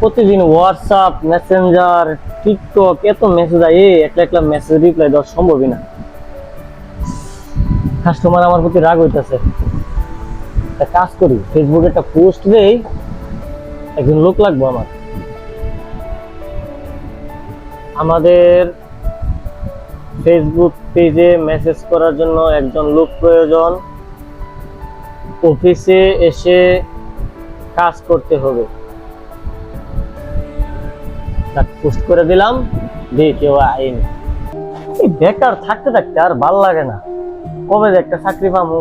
প্রতিদিন WhatsApp Messenger TikTok এত message আয় একটা একটা মেসেজ রিপ্লাই দেওয়া সম্ভবই না। কাস্টমার আমার প্রতি রাগ হইতেছে। কাজ করি ফেসবুকে একটা পোস্ট দেই, একজন লোক লাগবো আমার। আমাদের ফেসবুক পেজে মেসেজ করার জন্য একজন লোক প্রয়োজন। অফিসে এসে কাজ করতে হবে। পোস্ট করে দিলাম দিয়ে কেউ আইনি বেকার থাকতে থাকতে আর ভালো লাগে না। কবে যে একটা চাকরি পামু।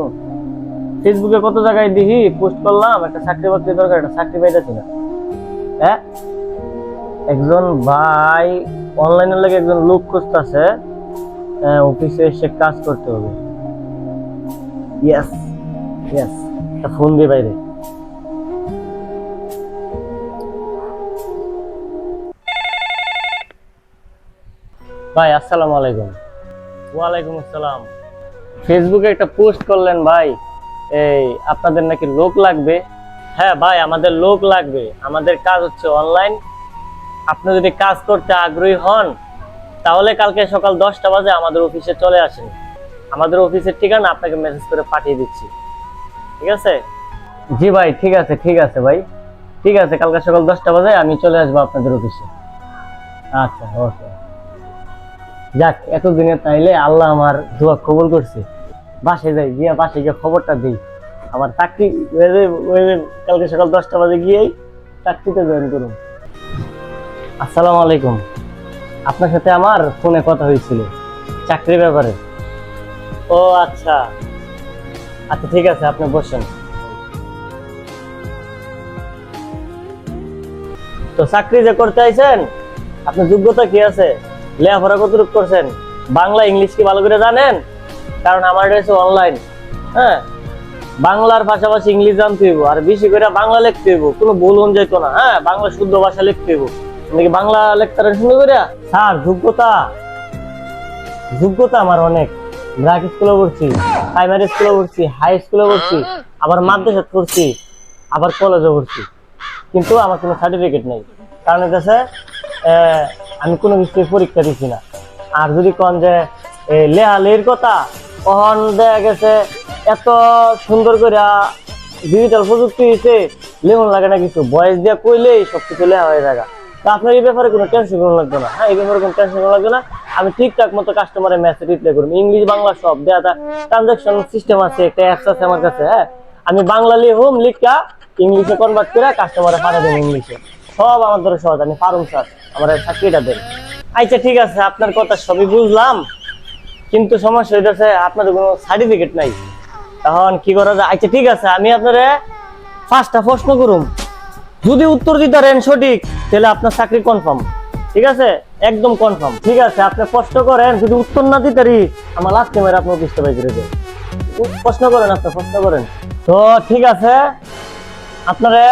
ফেসবুকে কত জায়গায় দেখি পোস্ট করলাম, একটা চাকরি বাকরি দরকার, একটা চাকরি পাইতেছি না। হ্যাঁ একজন ভাই অনলাইনের লাগে একজন লোক খুঁজতেছে অফিসে এসে কাজ করতে হবে। ইয়েস ইয়েস একটা ফোন দিয়ে বাইরে। ভাই আসসালামু আলাইকুম। ওয়ালাইকুম আসসালাম। ফেসবুকে একটা পোস্ট করলেন ভাই এই আপনাদের নাকি লোক লাগবে। হ্যাঁ ভাই আমাদের লোক লাগবে। আমাদের কাজ হচ্ছে অনলাইন। আপনি যদি কাজ করতে আগ্রহী হন তাহলে কালকে সকাল দশটা বাজে আমাদের অফিসে চলে আসেন। আমাদের অফিসের ঠিকানা আপনাকে মেসেজ করে পাঠিয়ে দিচ্ছি। ঠিক আছে? জি ভাই ঠিক আছে ঠিক আছে ভাই। ঠিক আছে কালকে সকাল দশটা বাজে আমি চলে আসব আপনাদের অফিসে। আচ্ছা ওকে। যাক, এতদিনে তাইলে আল্লাহ আমার দোয়া কবুল করছে। বাসে যাই, গিয়ে বাসে গিয়ে খবরটা দিই। আমার চাকরি কালকে সকাল দশটা বাজে গিয়েই চাকরিতে জয়েন করুন আসসালামু আলাইকুম। আপনার সাথে আমার ফোনে কথা হয়েছিল, চাকরির ব্যাপারে। ও আচ্ছা। আচ্ছা ঠিক আছে, আপনি বসেন। তো চাকরি যে করতে আইছেন, আপনার যোগ্যতা কি আছে? লেখাপড়া কতটুকু করছেন? বাংলা, ইংলিশ কি ভালো করে জানেন? কারণ আমার এটা অনলাইন হ্যাঁ? বাংলার পাশাপাশি ইংলিশ জানতে হইব, আর বেশি করে বাংলা লিখতে হইব, কোনো ভুল হন যাইতো না হ্যাঁ? বাংলা শুদ্ধ ভাষা লিখতে হইব। আপনি কি বাংলা লিখতে সুন্দর করে? স্যার, যোগ্যতা। যোগ্যতা আমার অনেক। ব্রাক স্কুলে পড়ছি প্রাইমারি স্কুলে পড়ছি হাই স্কুলে পড়ছি, আবার মাদ্রাসা পড়ছি, আবার কলেজে পড়ছি। কিন্তু আমার কোনো সার্টিফিকেট নেই। কারণ হচ্ছে আমি কোনো কিছু পরীক্ষা দিছি না। আর যদি কন যে লেহালের কথা কখন দেখা গেছে এত সুন্দর করে ডিজিটাল প্রযুক্তি হয়েছে লেমন লাগে না কিছু। বয়স দিয়ে কইলেই সব কিছু লেহা হয়ে যায় তো আপনার এই ব্যাপারে কোনো টেনশন করা লাগবে না। হ্যাঁ এই ব্যাপারে কোনো টেনশন করা লাগবে না। আমি ঠিকঠাক মতো কাস্টমারের মেসেজ রিপ্লাই করব ইংলিশ বাংলা সব, দেয়া ট্রানজাকশন সিস্টেম আছে, একটা অ্যাপস আছে আমার কাছে হ্যাঁ। আমি বাংলা লিখুম লিখা ইংলিশে কনভার্ট করে কাস্টমারে পাঠা দেবো ইংলিশে সব আমার ধরে সহজ আমি পারুম, স্যার। আমার চাকরিটা দেন। আচ্ছা ঠিক আছে, আপনার কথা সবই বুঝলাম। কিন্তু সমস্যা হইতেছে আপনাদের কোনো সার্টিফিকেট নাই। তখন কি করা যায়? আচ্ছা ঠিক আছে, আমি আপনারে পাঁচটা প্রশ্ন করুম। যদি উত্তর দিতে পারেন সঠিক, তাহলে আপনার চাকরি কনফার্ম ঠিক আছে? একদম কনফার্ম ঠিক আছে, আপনি প্রশ্ন করেন, যদি উত্তর না দিতে পারি, আমার লাস্ট টাইমের আপনি অফিসটা বাই করে দেন। প্রশ্ন করেন, আপনি প্রশ্ন করেন। তো, ঠিক আছে, আপনারে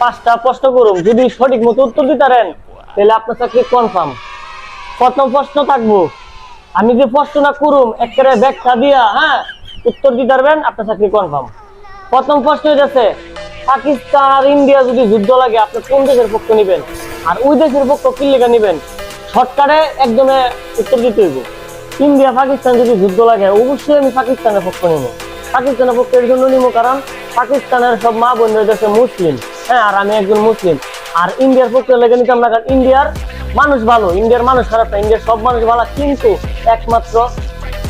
পাঁচটা প্রশ্ন করুন। যদি সঠিক মতো উত্তর দিতে পারেন, তাহলে আপনার চাকরি কনফার্ম প্রথম প্রশ্ন থাকব। আমি যে প্রশ্ন না করুম, একেবারে ব্যাখ্যা দিয়া হ্যাঁ উত্তর দিতে পারবেন, আপনার চাকরি কনফার্ম প্রথম প্রশ্ন হচ্ছে পাকিস্তান আর ইন্ডিয়া যদি যুদ্ধ লাগে, আপনি কোন দেশের পক্ষ নেবেন? আর ওই দেশের পক্ষ কি লেখা নেবেন? শর্টকাটে একদমে উত্তর দিতে হইব। ইন্ডিয়া, পাকিস্তান যদি যুদ্ধ লাগে, অবশ্যই আমি পাকিস্তানের পক্ষ নেব। পাকিস্তানের পক্ষ এর জন্য নিব কারণ পাকিস্তানের সব মা বোন হচ্ছে মুসলিম। হ্যাঁ আর আমি একজন মুসলিম। আর ইন্ডিয়ার পক্ষে লেগে নিতাম না কারণ ইন্ডিয়ার মানুষ ভালো, ইন্ডিয়ার মানুষ খারাপ না, ইন্ডিয়ার সব মানুষ ভালো, কিন্তু একমাত্র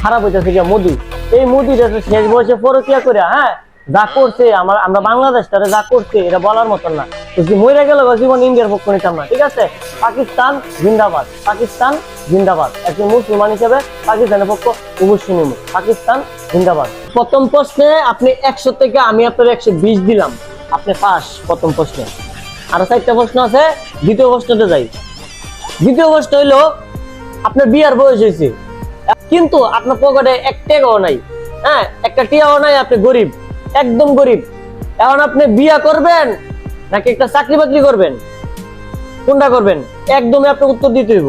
খারাপ হইতেছে গিয়া মোদি। এই মোদি শেষ বয়সে পরকিয়া করে হ্যাঁ যা করছে, আমার, আমরা বাংলাদেশটারে যা করছে, এটা বলার মতন না। তো মরে গেল জীবন ইন্ডিয়ার পক্ষ নিতাম না ঠিক আছে? পাকিস্তান জিন্দাবাদ পাকিস্তান জিন্দাবাদ। একজন মুসলমান হিসেবে পাকিস্তানের পক্ষ অবশ্যই নেব পাকিস্তান জিন্দাবাদ। প্রথম প্রশ্নে আপনি একশো থেকে আমি আপনার একশো বিশ দিলাম। আপনি পাস প্রথম প্রশ্নে। আরও চারটা প্রশ্ন আছে, দ্বিতীয় প্রশ্নতে যাই। দ্বিতীয় প্রশ্ন হইল, আপনার বিয়ার বয়স হয়েছে। কিন্তু আপনার পকেটে এক টাকাও নাই। হ্যাঁ একটা টিয়াও নাই, আপনি গরিব, একদম গরিব। এখন আপনি বিয়া করবেন নাকি একটা চাকরি বাকরি করবেন? কোনটা করবেন? একদমই আপনি উত্তর দিতে হইব।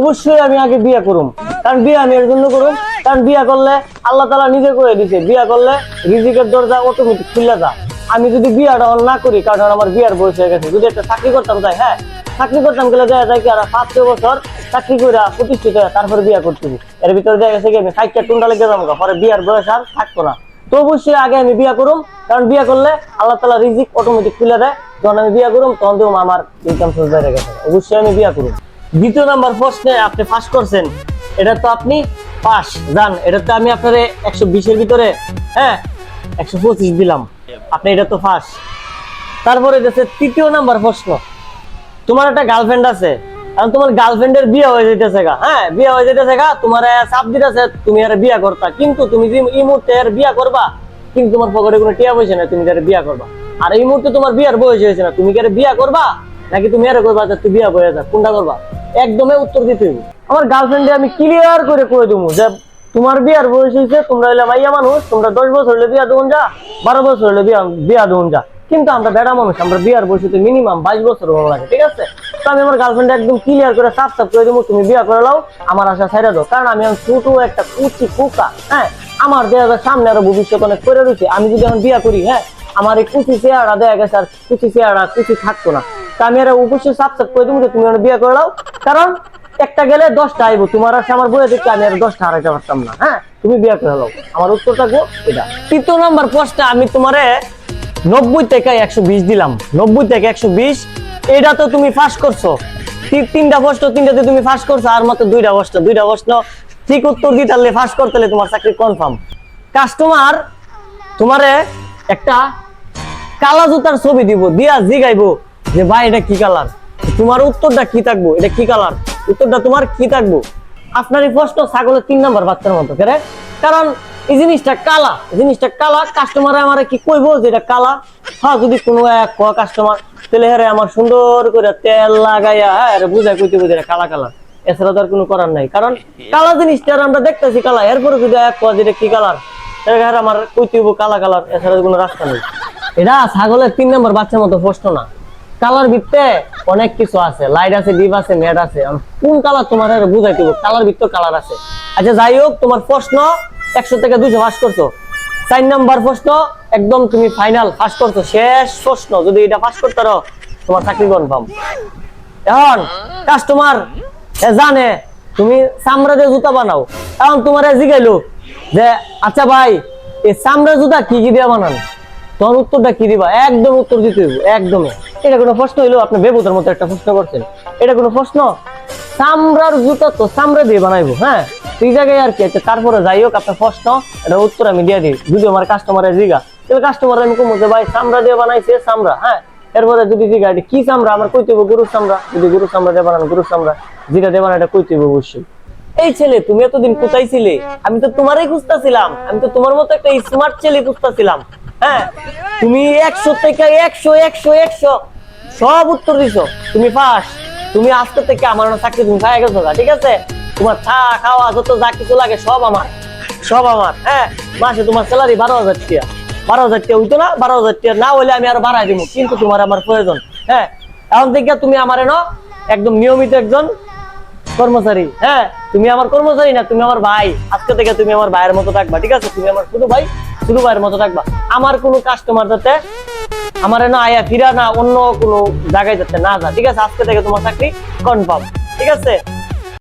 অবশ্যই আমি আগে বিয়া করুম। কারণ বিয়া আমি এর জন্য করুম। কারণ বিয়া করলে আল্লাহ তালা নিজে করে দিছে। বিয়া করলে রিজিকের দরজা অটোমেটিক খুলে যা আমি যদি বিয়াটা অন না করি, কারণ আমার বিয়ার বয়স হয়ে গেছে। যদি একটা চাকরি করতাম তাই হ্যাঁ? চাকরি করতাম গেলে দেখা যায় কি, আর পাঁচ ছয় বছর চাকরি করে প্রতিষ্ঠিত হয়ে তারপরে বিয়া করতেছি এর ভিতরে দেখা গেছে কি, আমি সাইকেল টুন্ডা লেগে যাব পরে বিয়ার বয়স আর থাকতো না। তো অবশ্যই আগে আমি বিয়া করুম, কারণ বিয়া করলে আল্লাহ তালা রিজিক অটোমেটিক খুলে দেয়। যখন আমি বিয়া করুম, তখন দেখুন আমার ইনকাম সোর্স বেড়ে গেছে। অবশ্যই আমি বিয়া করুম। দ্বিতীয় নাম্বার প্রশ্নে আপনি ফার্স্ট করছেন, এটা তো আপনি পাস জান। এটা তো আমি আপনার একশো বিশের ভিতরে হ্যাঁ একশো পঁচিশ দিলাম। আপনি এটা তো ফার্স্ট তারপরে দেখছে তৃতীয় নাম্বার প্রশ্ন। তোমার একটা গার্লফ্রেন্ড আছে কারণ তোমার গার্লফ্রেন্ডের বিয়ে হয়ে যেতেছে গা। হ্যাঁ বিয়ে হয়ে যেতেছে গা, তোমার চাপ দিতেছে, তুমি আর বিয়া করতা। কিন্তু তুমি যে এই মুহূর্তে আর বিয়া করবা, কিন্তু তোমার পকেটে কোনো টিয়া পয়সা নাই, তুমি যারা বিয়া করবা। আর এই মুহূর্তে তোমার বিয়ার বয়স হয়েছে না, তুমি কি আর বিয়া করবা? নাকি তুমি আর করবা যে তুই বিয়া বয়ে যা, কোনটা করবা? একদমই উত্তর দিতে আমার গার্লফ্রেন্ডে আমি ক্লিয়ার করে কয়ে দেবো যে তোমার বিয়ার বয়স হয়েছে তোমরা হইলে মাইয়া মানুষ, তোমরা দশ বছর হলে বিয়া দেবন যা, বারো বছর হলে বিয়া বিয়া যা। কিন্তু আমরা বেড়া মানুষ, আমরা বিয়ার বয়সে মিনিমাম বাইশ বছর হওয়া লাগে, ঠিক আছে? তো আমি আমার গার্লফ্রেন্ড একদম ক্লিয়ার করে সাফ সাফ করে দেবো তুমি বিয়া করে লাও আমার আশা ছেড়ে দাও। কারণ আমি ছোট একটা কুচি কুকা হ্যাঁ? আমার দেয়া সামনে আরও ভবিষ্যৎ অনেক করে রয়েছে আমি যদি এখন বিয়া করি হ্যাঁ? আমার এই কুচি চেয়ারা দেয়া গেছে আর কুচি চেয়ারটা কুচি থাকতো না। তা আমি আর অবশ্যই সাফ সাফ করে দেবো তুমি বিয়া করে লাও কারণ একটা গেলে দশটা আইবো। তোমার আছে আমার বইয়ে দেখতে আমি আর দশটা হারাইতে পারতাম না হ্যাঁ? তুমি বিয়ে করে নাও। আমার উত্তর থাকব এটা। তৃতীয় নাম্বার পোস্টটা আমি তোমারে নব্বই থেকে একশো বিশ দিলাম। নব্বই থেকে একশো বিশ। এটা তো তুমি ফার্স্ট করছ। তিনটা প্রশ্ন, তিনটাতে তুমি ফার্স্ট করছ, আর মাত্র দুইটা প্রশ্ন। দুইটা প্রশ্ন, ঠিক উত্তর দিতে পারলে ফার্স্ট করতে হলে তোমার চাকরি কনফার্ম কাস্টমার তোমারে একটা কালা জুতার ছবি দিব, দিয়া জিগাইবো যে, ভাই, এটা কি কালার তোমার উত্তরটা কি থাকব? এটা কি কালার উত্তরটা তোমার কি থাকব? আপনার এই প্রশ্ন, ছাগলের তিন নাম্বার বাচ্চার মতো কেরে কারণ এই জিনিসটা কালা জিনিসটা কালা কাস্টমার আমার কি কইবো যে এটা কালা হ্যাঁ যদি কোনো এক কাস্টমার তাহলে হ্যাঁ আমার সুন্দর করে তেল লাগাইয়া হ্যাঁ বুঝাই কইতে বুঝে কালা কালার এছাড়া তো আর কোনো করার নাই। কারণ কালা জিনিসটা আমরা দেখতেছি কালা এরপরে যদি এক কয় যে এটা কি কালার হ্যাঁ আমার কইতে কালা কালার এছাড়া কোনো রাস্তা নেই। এটা ছাগলের তিন নম্বর বাচ্চার মতো প্রশ্ন না। কালার ভিত্তে অনেক কিছু আছে। লাইট আছে ডিপ আছে ম্যাট আছে। কোন কালার তোমার বুঝাই দিব? কালার ভিত্তে কালার আছে। আচ্ছা যাই হোক, তোমার প্রশ্ন একশো থেকে দুইশো পাস করছ। চার নম্বর প্রশ্ন, একদম তুমি ফাইনাল পাস করছ। শেষ প্রশ্ন। যদি এটা পাস করতে পারো, তোমার চাকরি কনফার্ম এখন কাস্টমার জানে, তুমি চামড়া দিয়ে জুতা বানাও। এখন তোমার জিগাইলো যে আচ্ছা ভাই, এই চামড়া জুতা কি কি দিয়ে বানান? তখন উত্তরটা কি দিবা? একদম উত্তর দিতে হইব একদমই এটা কোনো প্রশ্ন হইল আপনি বেবুতার মতো একটা প্রশ্ন করছেন। এটা কোনো প্রশ্ন? চামড়ার জুতা তো চামড়া দিয়ে বানাইবো হ্যাঁ? তুই জায়গায় আর কি আচ্ছা, তারপরে যাই হোক আপনার প্রশ্ন এটা উত্তর আমি দিয়ে দিই। যদি আমার কাস্টমারের জিগা তাহলে কাস্টমার আমি কমো যে ভাই চামড়া দিয়ে বানাইছে চামড়া হ্যাঁ? এরপরে যদি জিগা এটা কি চামড়া? আমার কইতে হইব গরুর চামড়া। যদি গরুর চামড়া দিয়ে বানান গরুর চামড়া। জিগা দিয়ে বানান এটা কইতে হইব অবশ্যই। এই ছেলে তুমি এতদিন কোথায় ছিলে? আমি তো তোমারই খুঁজতেছিলাম। আমি তো তোমার মতো একটা স্মার্ট ছেলে খুঁজতেছিলাম। হ্যাঁ তুমি একশো থেকে একশো একশো একশো, সব উত্তর দিছো। তুমি ফার্স্ট তুমি আজকে থেকে আমার চাকরি তুমি খাই গেছো ঠিক আছে? তোমার চা, খাওয়া, যত যা কিছু লাগে সব আমার সব আমার হ্যাঁ? মাসে তোমার স্যালারি বারো হাজার টাকা, বারো হাজার টাকা হইতো না, বারো হাজার টাকা না হলে আমি আরও বাড়াই দিব কিন্তু তোমার আমার প্রয়োজন হ্যাঁ? এখন থেকে তুমি আমার এনো একদম নিয়মিত একজন কর্মচারী হ্যাঁ? তুমি আমার কর্মচারী না, তুমি আমার ভাই, আজকে থেকে তুমি আমার ভাইয়ের মতো থাকবা, ঠিক আছে? তুমি আমার শুধু ভাই, শুধু ভাইয়ের মতো থাকবা। আমার কোনো কাস্টমার যাতে আমার না আয়া ফিরা না অন্য কোনো জায়গায় যাতে না যা ঠিক আছে? আজকে থেকে তোমার চাকরি কনফার্ম ঠিক আছে?